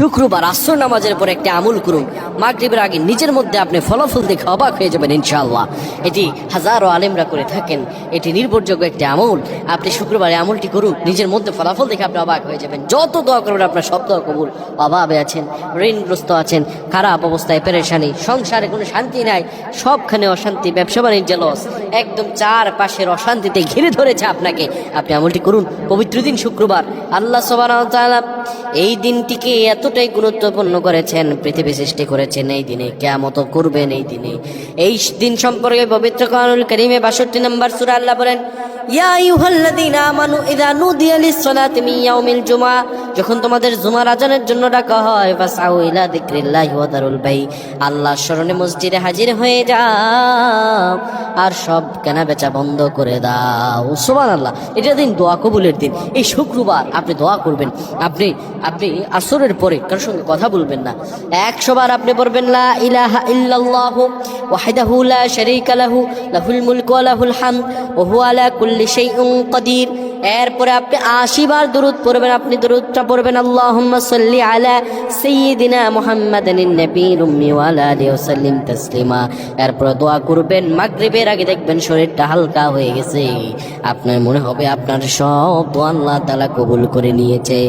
শুক্রবার আসর নামাজের পর একটি আমল করুন। মাগরিবের আগে নিজের মধ্যে আপনি ফলাফল দেখে অবাক হয়ে যাবেন ইনশাআল্লাহ। এটি হাজারো আলেমরা করে থাকেন। এটি নির্ভরযোগ্য একটি আমল। আপনি শুক্রবারে আমলটি করুন, নিজের মধ্যে ফলাফল দেখে আপনি অবাক হয়ে যাবেন। যত দোয়া করবেন, আপনার সব দোয়া কবুল অভাবে আছেন, ঋণগ্রস্ত আছেন, খারাপ অবস্থায় পেরেশানি, সংসারে কোনো শান্তি নাই, সবখানে অশান্তি, ব্যবসা বাণিজ্য লস একদম চার পাশের অশান্তিতে ঘিরে ধরেছে আপনাকে। আপনি আমলটি করুন, পবিত্র দিন শুক্রবার। আল্লাহ সবার এই দিনটিকে এতটাই গুরুত্বপূর্ণ করেছেন, পৃথিবী সৃষ্টি করেছেন। এই দিনে কেমত করবেন এই দিনে। এই দিন সম্পর্কে পবিত্র কানুল করিমে বাষট্টি নম্বর সুরা আল্লাহ বলেন, ইয়া আইয়ুহাল্লাযীনা আমানু ইদা নুদিয়া লিস-সালাতি মিন ইয়াউমিল জুমআ। যখন তোমাদের জুমার আজানের জন্য ডাকা হয়, ফাসআউ ইলা যিকরিল্লাহি ওয়া দারুল বাই আল্লাহর স্মরণে মসজিদে হাজির হয়ে যাও আর সব কেনা বেচা বন্ধ করে দাও। সুবহানাল্লাহ। এটা দিন দোয়া কবুলের দিন। এই শুক্রবার আপনি দোয়া করবেন। আপনি আপনি আসরের পরে কারোর সঙ্গে কথা বলবেন না। একশো বার আপনি পড়বেন লা ইলাহা ইল্লাল্লাহু ওয়াহদাহু লা শারীকা লাহু, লাহুল মুলকু ওয়া লাহুল হামদ, ওয়া হুয়া আলা কুল্লি শাইইন কাদির। এরপরে আপনি আশি বার দরুদ পড়বেন, আপনি দরুদটা পড়বেন, আল্লাহুম্মা সাল্লি আলা সাইয়্যিদিনা মুহাম্মাদিন নবীর উম্মি ওয়া আলা আলিহি তাসলিমা। এরপরে দোয়া করবেন, মাগরিবের আগে দেখবেন শরীরটা হালকা হয়ে গেছে। আপনার মনে হবে আপনার সব আল্লাহ তালা কবুল করে নিয়েছে।